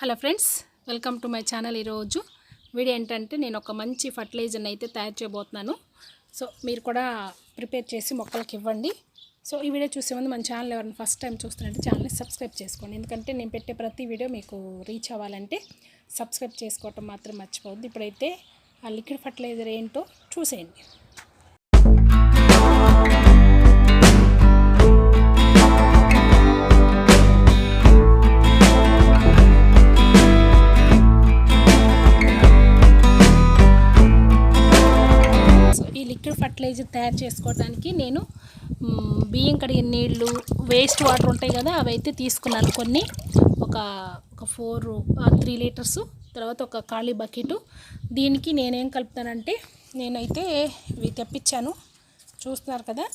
Hello friends welcome to my channel ఈరోజు. Video ఏంటంటే నేను ఒక మంచి ఫర్టిలైజర్ని అయితే తయారు చేయబోతున్నాను. సో మీరు కూడా ప్రిపేర్ చేసి మొక్కలకి ఇవ్వండి. సో ఈ వీడియో చూసే ముందు మన ఛానల్ ఎవరైనా ఫస్ట్ టైం చూస్తున్నట్టు ఛానల్ని సబ్స్క్రైబ్ చేసుకోండి. ఎందుకంటే నేను పెట్టే ప్రతి వీడియో మీకు రీచ్ అవ్వాలంటే సబ్స్క్రైబ్ చేసుకోవటం మాత్రం మర్చిపోవద్దు. ఇప్పుడైతే ఆ లిక్విడ్ ఫర్టిలైజర్ ఏంటో చూసేయండి. లిక్విడ్ ఫర్టిలైజర్ తయారు చేసుకోవడానికి నేను బియ్యం కడిగిన నీళ్ళు వేస్ట్ వాటర్ ఉంటాయి కదా అవి అయితే తీసుకున్నాను కొన్ని. ఒక ఒక ఫోర్ త్రీ లీటర్స్ తర్వాత ఒక ఖాళీ బకెట్. దీనికి నేనేం కలుపుతానంటే నేనైతే ఇవి తెప్పించాను. చూస్తున్నారు కదా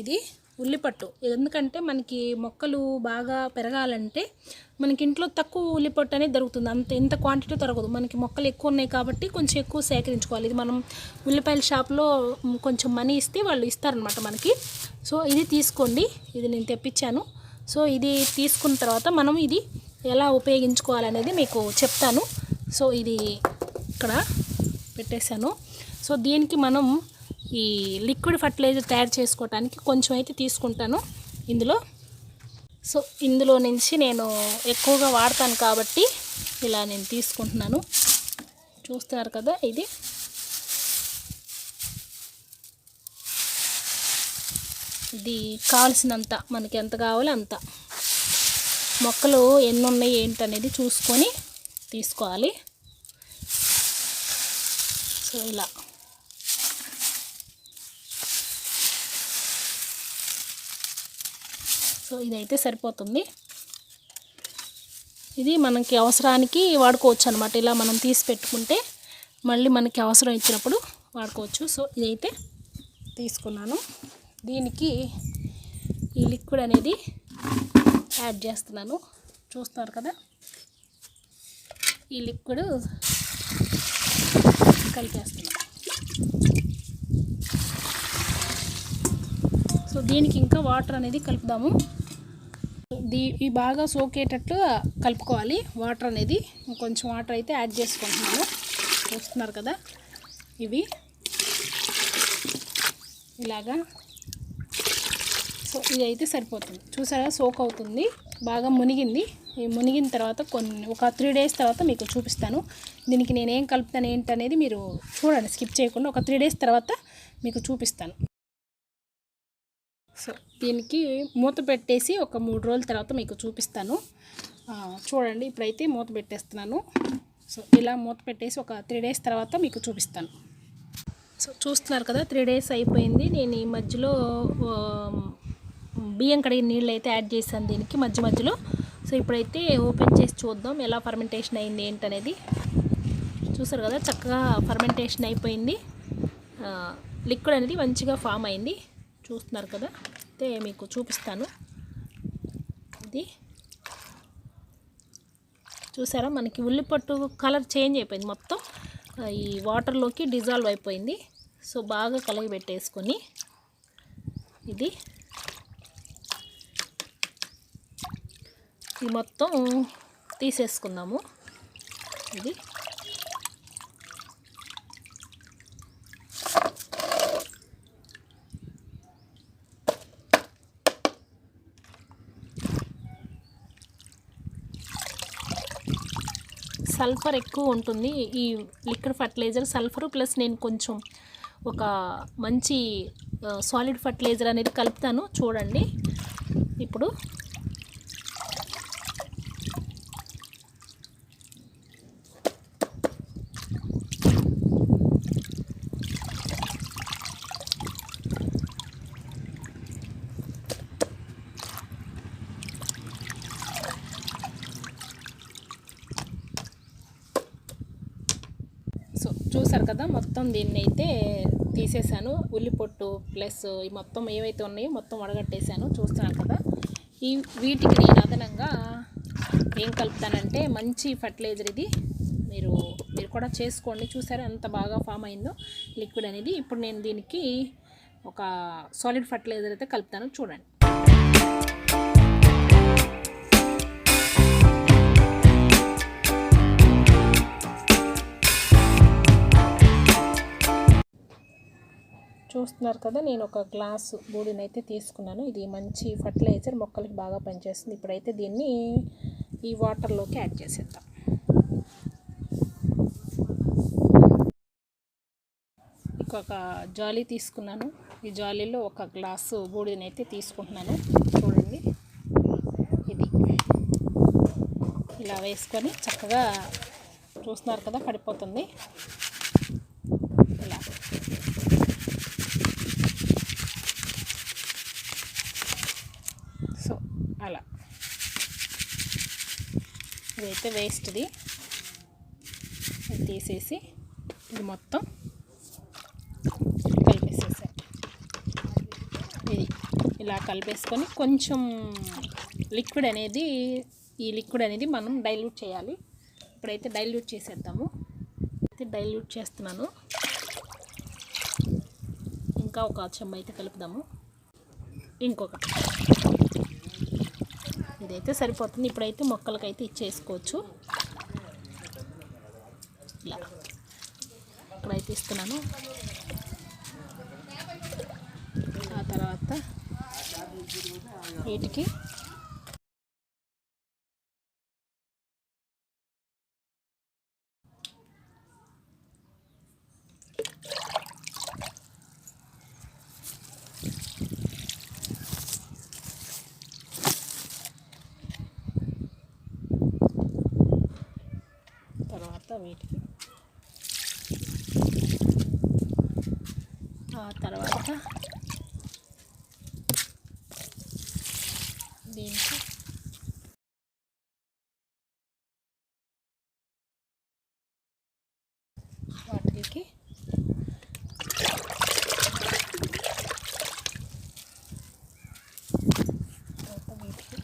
ఇది ఉల్లిపట్టు. ఎందుకంటే మనకి మొక్కలు బాగా పెరగాలంటే మనకి ఇంట్లో తక్కువ ఉల్లిపట్టు అనేది దొరుకుతుంది. అంత ఇంత క్వాంటిటీ దొరకదు. మనకి మొక్కలు ఎక్కువ ఉన్నాయి కాబట్టి కొంచెం ఎక్కువ సేకరించుకోవాలి. ఇది మనం ఉల్లిపాయల షాప్లో కొంచెం మనీ ఇస్తే వాళ్ళు ఇస్తారనమాట మనకి. సో ఇది తీసుకోండి. ఇది నేను తెప్పించాను. సో ఇది తీసుకున్న తర్వాత మనం ఇది ఎలా ఉపయోగించుకోవాలనేది మీకు చెప్తాను. సో ఇది ఇక్కడ పెట్టేశాను. సో దీనికి మనం ఈ లిక్విడ్ ఫర్టిలైజర్ తయారు చేసుకోవటానికి కొంచెం అయితే తీసుకుంటాను ఇందులో. సో ఇందులో నుంచి నేను ఎక్కువగా వాడతాను కాబట్టి ఇలా నేను తీసుకుంటున్నాను. చూస్తున్నారు కదా ఇది. ఇది కావాల్సినంత మనకి ఎంత కావాలో అంత. మొక్కలు ఎన్ని ఉన్నాయి ఏంటనేది చూసుకొని తీసుకోవాలి. సో ఇలా. సో ఇదైతే సరిపోతుంది. ఇది మనకి అవసరానికి వాడుకోవచ్చు అనమాట ఇలా మనం తీసి పెట్టుకుంటే మళ్ళీ మనకి అవసరం ఇచ్చినప్పుడు వాడుకోవచ్చు. సో ఇదైతే తీసుకున్నాను. దీనికి ఈ లిక్విడ్ అనేది యాడ్ చేస్తున్నాను. చూస్తున్నారు కదా? ఈ లిక్విడ్ కలిపేస్తున్నాను. సో దీనికి ఇంకా వాటర్ అనేది కలుపుదాము. దీ ఈ బాగా సోకేటట్లు కలుపుకోవాలి. వాటర్ అనేది కొంచెం వాటర్ అయితే యాడ్ చేసుకుంటున్నాను. చూస్తున్నారు కదా? ఇవి ఇలాగా సో ఇది అయితే సరిపోతుంది. చూసారా? సోక్ అవుతుంది. బాగా మునిగింది. ఈ మునిగిన తర్వాత కొన్ని ఒక త్రీ డేస్ తర్వాత మీకు చూపిస్తాను. దీనికి నేను ఏం కలుపుతాను ఏంటనేది మీరు చూడండి. స్కిప్ చేయకుండా ఒక త్రీ డేస్ తర్వాత మీకు చూపిస్తాను. సో దీనికి మూత పెట్టేసి ఒక మూడు రోజుల తర్వాత మీకు చూపిస్తాను. చూడండి ఇప్పుడైతే మూత పెట్టేస్తున్నాను. సో ఇలా మూత పెట్టేసి ఒక త్రీ డేస్ తర్వాత మీకు చూపిస్తాను. సో చూస్తున్నారు కదా త్రీ డేస్ అయిపోయింది. నేను ఈ మధ్యలో బియ్యం కడిగిన నీళ్ళు అయితే యాడ్ చేశాను దీనికి మధ్య మధ్యలో. సో ఇప్పుడైతే ఓపెన్ చేసి చూద్దాం ఎలా ఫర్మెంటేషన్ అయింది ఏంటనేది. చూసారు కదా చక్కగా ఫర్మెంటేషన్ అయిపోయింది. లిక్విడ్ అనేది మంచిగా ఫామ్ అయింది. చూస్తున్నారు కదా? అయితే మీకు చూపిస్తాను. ఇది చూసారా? మనకి ఉల్లిపట్టు కలర్ చేంజ్ అయిపోయింది మొత్తం. ఈ వాటర్లోకి డిజాల్వ్ అయిపోయింది. సో బాగా కలిగి పెట్టేసుకొని ఇది. ఇది మొత్తం తీసేసుకుందాము. ఇది. సల్ఫర్ ఎక్కువ ఉంటుంది. ఈ లిక్విడ్ ఫర్టిలైజర్ సల్ఫర్ ప్లస్ నేను కొంచెం ఒక మంచి సాలిడ్ ఫర్టిలైజర్ అనేది కలుపుతాను. చూడండి. ఇప్పుడు సో చూసారు కదా మొత్తం దీన్ని అయితే తీసేసాను ఉల్లిపొట్టు ప్లస్ ఈ మొత్తం ఏవైతే ఉన్నాయో మొత్తం వడగట్టేశాను. చూస్తున్నారు కదా ఈ వీటికి నేను అదనంగా ఏం కలుపుతానంటే మంచి ఫర్టిలైజర్ ఇది. మీరు మీరు కూడా చేసుకోండి. చూసారా ఎంత బాగా ఫామ్ అయిందో లిక్విడ్ అనేది. ఇప్పుడు నేను దీనికి ఒక సాలిడ్ ఫర్టిలైజర్ అయితే కలుపుతాను. చూడండి. చూస్తున్నారు కదా నేను ఒక గ్లాసు బూడిని అయితే తీసుకున్నాను. ఇది మంచి ఫర్టిలైజర్ మొక్కలకి బాగా పనిచేస్తుంది. ఇప్పుడైతే దీన్ని ఈ వాటర్లోకి యాడ్ చేసేద్దాం. ఇంకొక జాలీ తీసుకున్నాను. ఈ జాలీలో ఒక గ్లాసు బూడిదనైతే అయితే తీసుకుంటున్నాను. చూడండి. ఇది ఇలా వేసుకొని చక్కగా చూస్తున్నారు కదా పడిపోతుంది ఇలా సో అలా అయితే వేస్ట్ది. తీసేసి ఇది మొత్తం కలిపేసేసా. ఇది ఇలా కలిపేసుకొని కొంచెం లిక్విడ్ అనేది ఈ లిక్విడ్ అనేది మనం డైల్యూట్ చేయాలి. ఇప్పుడైతే డైల్యూట్ చేసేద్దాము. అయితే డైల్యూట్ చేస్తున్నాను. ఇంకా ఒక చెమ్మ అయితే కలుపుదాము. ఇంకొకటి ఇదైతే సరిపోతుంది. ఇప్పుడైతే మొక్కలకైతే ఇచ్చేసుకోవచ్చు. ఇలా. ఇక్కడైతే ఇస్తున్నాను. ఆ తర్వాత వీటికి తర్వాత వీటికి ఆ తర్వాత దీనికి వాటికి వీటికి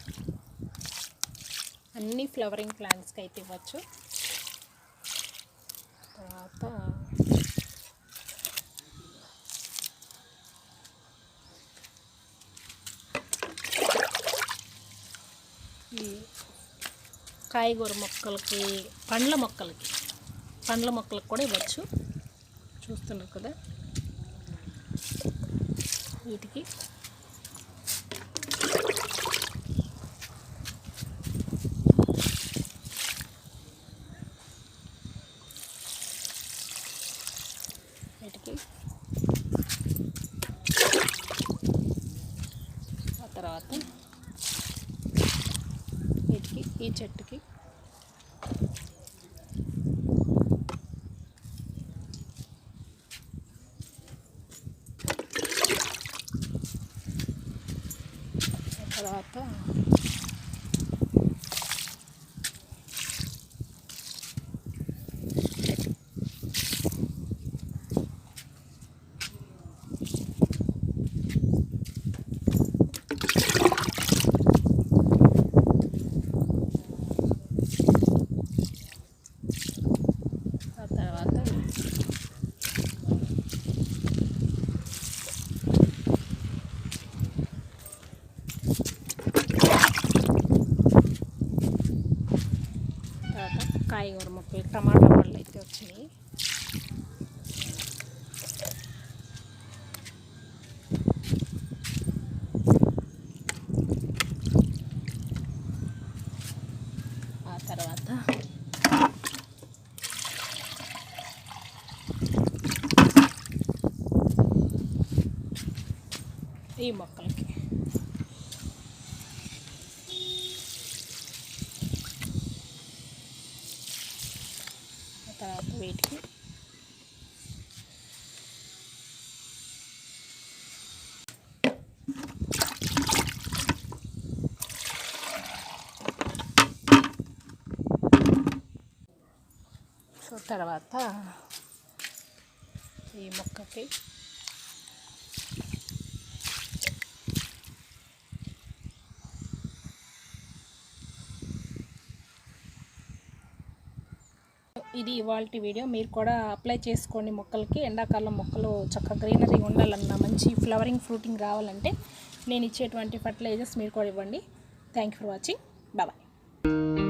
అన్ని ఫ్లవరింగ్ ప్లాంట్స్కి అయితే ఇవ్వచ్చు. తర్వాత ఈ కాయగూర మొక్కలకి పండ్ల మొక్కలకి పండ్ల మొక్కలకు కూడా ఇవ్వచ్చు. చూస్తున్నారు కదా? వీటికి వీటికి ఆ తర్వాత వీటికి ఈ చెట్టుకి ఆ తర్వాత ఆ తర్వాత తర్వాత కాయగూర మొక్కలు టమాటా పళ్ళు అయితే వచ్చినాయి. ఆ తర్వాత ఈ మొక్కలు ఆ తర్వాత వీటికి సో తర్వాత ఈ మొక్కకి ఇది ఇవాళ వీడియో. మీరు కూడా అప్లై చేసుకోండి మొక్కలకి. ఎండాకాలం మొక్కలు చక్కగా గ్రీనరీ ఉండాలన్నా మంచి ఫ్లవరింగ్ ఫ్రూటింగ్ రావాలంటే నేను ఇచ్చేటువంటి ఫర్టిలైజర్స్ మీరు కూడా ఇవ్వండి. థ్యాంక్ యూ ఫర్ వాచింగ్ బాబాయ్